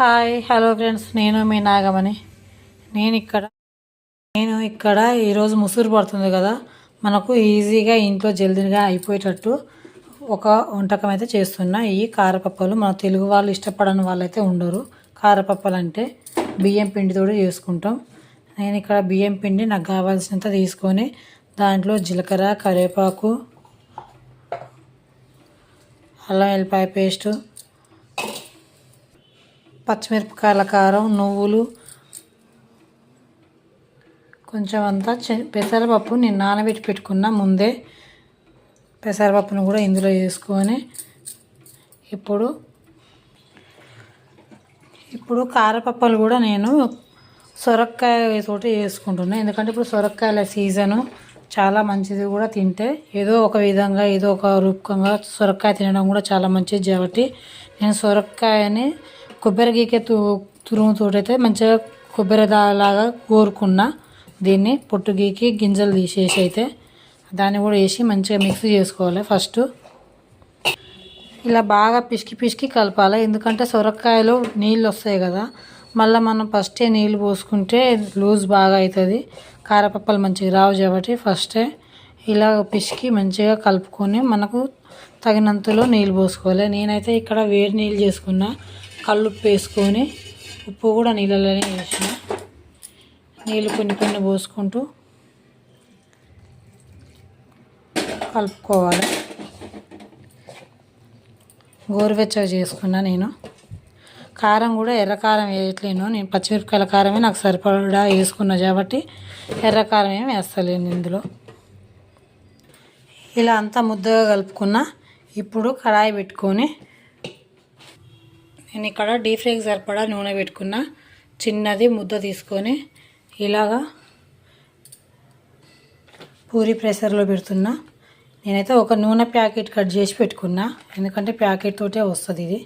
Hi hello friends నేను మీ నాగమణి. నేను ఇక్కడ నేను ఇక్కడ ఈరోజు ముసురు పడుతుంది కదా. మనకు ఈజీగా ఇంట్లో జల్దీగా అయిపోయేటట్టు ఒక వంటకం అయితే చేస్తున్నా. ఈ కారపప్పలు మన తెలుగు వాళ్ళు ఇష్టపడని వాళ్ళైతే ఉండరు. కారపప్పలు అంటే బియ్యం పిండితో చేసుకుంటాం. నేను ఇక్కడ బియ్యం పిండి నాకు కావాల్సినంత తీసుకొని దాంట్లో జీలకర్ర కరివేపాకు అల్లం వెల్లిపాయ పేస్టు పచ్చిమిరపకాయల కారం నువ్వులు కొంచెం అంతా పెసరపప్పు నేను నానబెట్టి పెట్టుకున్న ముందే పెసరపప్పును కూడా ఇందులో వేసుకొని ఇప్పుడు ఇప్పుడు కారపప్పలు కూడా నేను సొరక్కాయ తోటి వేసుకుంటున్నాను ఎందుకంటే ఇప్పుడు సొరకాయల సీజను చాలా మంచిది కూడా తింటే ఏదో ఒక విధంగా ఏదో ఒక రూపకంగా సొరకాయ తినడం కూడా చాలా మంచిది కాబట్టి నేను సొరకాయని కొబ్బరి గీకే తు తురుముతోటైతే మంచిగా కొబ్బరి లాగా కోరుకున్న దీన్ని పొట్టు గీకి గింజలు తీసేసి అయితే దాన్ని కూడా వేసి మంచిగా మిక్స్ చేసుకోవాలి ఫస్ట్. ఇలా బాగా పిసికి పిసికి కలపాలి. ఎందుకంటే సొరకాయలు నీళ్ళు వస్తాయి కదా. మళ్ళీ మనం ఫస్టే నీళ్ళు పోసుకుంటే లూజ్ బాగా అవుతుంది కారపప్పలు మంచిగా రావు కాబట్టి ఫస్టే ఇలా పిసికి మంచిగా కలుపుకొని మనకు తగినంతలో నీళ్ళు పోసుకోవాలి. నేనైతే ఇక్కడ వేడి నీళ్ళు చేసుకున్నా. కల్లుప్పు వేసుకొని ఉప్పు కూడా నీళ్ళలోనే వేసిన. నీళ్ళు కొన్ని కొన్ని పోసుకుంటూ కలుపుకోవాలి. గోరువెచ్చగా చేసుకున్నా నేను. కారం కూడా ఎర్ర కారం వేయట్లేను. నేను పచ్చిమిరపకాయల కారమే నాకు సరిపడా వేసుకున్నా కాబట్టి ఎర్రకారం ఏమి వేస్తలేను ఇందులో. ఇలా అంతా ముద్దగా కలుపుకున్న. ఇప్పుడు కడాయి పెట్టుకొని నేను ఇక్కడ డీప్ ఫ్రైకి సరిపడా నూనె పెట్టుకున్న. చిన్నది ముద్ద తీసుకొని ఇలాగా పూరి ప్రెషర్లో పెడుతున్నా. నేనైతే ఒక నూనె ప్యాకెట్ కట్ చేసి పెట్టుకున్నా. ఎందుకంటే ప్యాకెట్ తోటే వస్తుంది ఇది.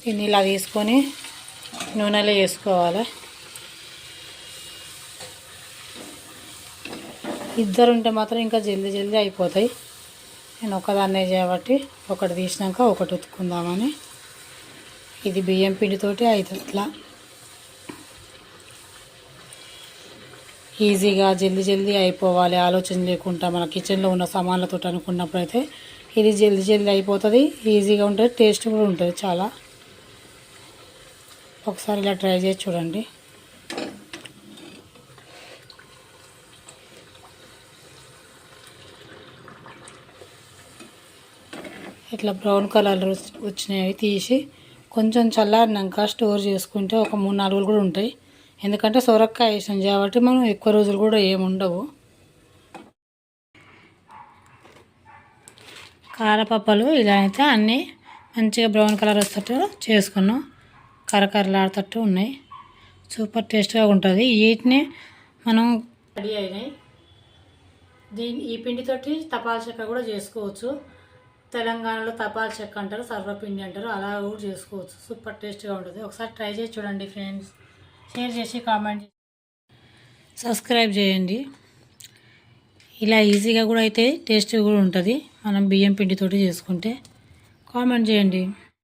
దీన్ని ఇలా తీసుకొని నూనెలో వేసుకోవాలి. ఇద్దరు ఉంటే మాత్రం ఇంకా జల్దీ జల్దీ అయిపోతాయి. నేను ఒకదాన్నే చేయబట్టి ఒకటి తీసినాక ఒకటి ఉతుకుందామని ఇది బియ్యం పిండితోటి అవుతుంది ఇట్లా ఈజీగా జల్దీ జల్దీ అయిపోవాలి. ఆలోచన లేకుండా మన కిచెన్లో ఉన్న సామాన్లతో అనుకున్నప్పుడు అయితే ఇది జల్దీ జల్దీ అయిపోతుంది. ఈజీగా ఉంటుంది టేస్ట్ కూడా ఉంటుంది చాలా. ఒకసారి ఇలా ట్రై చేసి చూడండి. ఇట్లా బ్రౌన్ కలర్ వచ్చినాయి తీసి కొంచెం చల్లారినాక స్టోర్ చేసుకుంటే ఒక మూడు నాలుగు కూడా ఉంటాయి. ఎందుకంటే సొరకాయ వేసాం కాబట్టి మనం ఎక్కువ రోజులు కూడా ఏముండవు కారపప్పలు ఇలా అయితే అన్నీ మంచిగా బ్రౌన్ కలర్ వస్తట్టు చేసుకున్నాం. కరకరలాడుతట్టు ఉన్నాయి. సూపర్ టేస్ట్గా ఉంటుంది. వీటిని మనం రెడీ అయినాయి. దీని ఈ పిండితోటి తపాల చెక్క కూడా చేసుకోవచ్చు. తెలంగాణలో తపాల్ చెక్క అంటారు సర్వపిండి అంటారు అలా కూడా చేసుకోవచ్చు. సూపర్ టేస్ట్గా ఉంటుంది. ఒకసారి ట్రై చేసి చూడండి ఫ్రెండ్స్. షేర్ చేసి కామెంట్ సబ్స్క్రైబ్ చేయండి. ఇలా ఈజీగా కూడా అయితే టేస్ట్ కూడా ఉంటుంది. మనం బియ్యం పిండితోటి చేసుకుంటే కామెంట్ చేయండి.